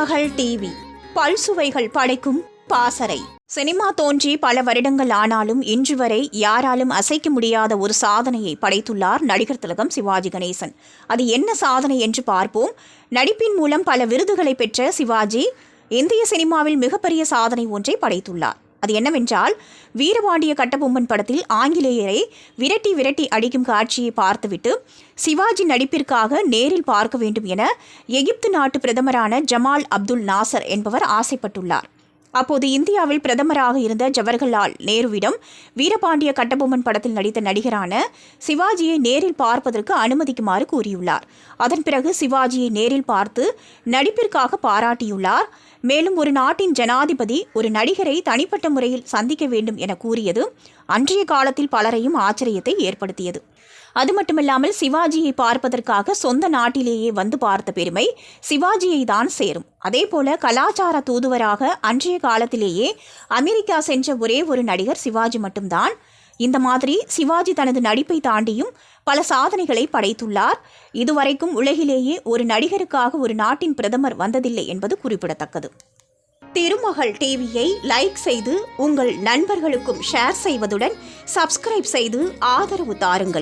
மகள் டிவி. பல்சுவைகள் படைக்கும் பாசறை. சினிமா தோன்றி பல வருடங்கள் ஆனாலும் இன்று வரை யாராலும் அசைக்க முடியாத ஒரு சாதனையை படைத்துள்ளார் நடிகர் திலகம் சிவாஜி கணேசன். அது என்ன சாதனை என்று பார்ப்போம். நடிப்பின் மூலம் பல விருதுகளை பெற்ற சிவாஜி இந்திய சினிமாவில் மிகப்பெரிய சாதனை ஒன்றை படைத்துள்ளார். அது என்னவென்றால் வீரபாண்டிய கட்டபொம்மன் படத்தில் ஆங்கிலேயரை விரட்டி விரட்டி அடிக்கும் காட்சியை பார்த்துவிட்டு சிவாஜி நடிப்பிற்காக நேரில் பார்க்க வேண்டும் என எகிப்து நாட்டு பிரதமரான ஜமால் அப்துல் நாசர் என்பவர் ஆசைப்பட்டுள்ளார். அப்போது இந்தியாவில் பிரதமராக இருந்த ஜவஹர்லால் நேருவிடம் வீரபாண்டிய கட்டபொம்மன் படத்தில் நடித்த நடிகரான சிவாஜியை நேரில் பார்ப்பதற்கு அனுமதிக்குமாறு கூறியுள்ளார். அதன் பிறகு சிவாஜியை நேரில் பார்த்து நடிப்பிற்காக பாராட்டியுள்ளார். மேலும் ஒரு நாட்டின் ஜனாதிபதி ஒரு நடிகரை தனிப்பட்ட முறையில் சந்திக்க வேண்டும் என கூறியது அன்றைய காலத்தில் பலரையும் ஆச்சரியத்தை ஏற்படுத்தியது. அது மட்டுமில்லாமல் சிவாஜியை பார்ப்பதற்காக சொந்த நாட்டிலேயே வந்து பார்த்த பெருமை சிவாஜியை தான் சேரும். அதேபோல கலாச்சார தூதுவராக அன்றைய காலத்திலேயே அமெரிக்கா சென்ற ஒரே ஒரு நடிகர் சிவாஜி மட்டும்தான். இந்த மாதிரி சிவாஜி தனது நடிப்பை தாண்டியும் பல சாதனைகளை படைத்துள்ளார். இதுவரைக்கும் உலகிலேயே ஒரு நடிகருக்காக ஒரு நாட்டின் பிரதமர் வந்ததில்லை என்பது குறிப்பிடத்தக்கது. திருமகள் டிவியை லைக் செய்து உங்கள் நண்பர்களுக்கும் ஷேர் செய்வதுடன் சப்ஸ்கிரைப் செய்து ஆதரவு தாருங்கள்.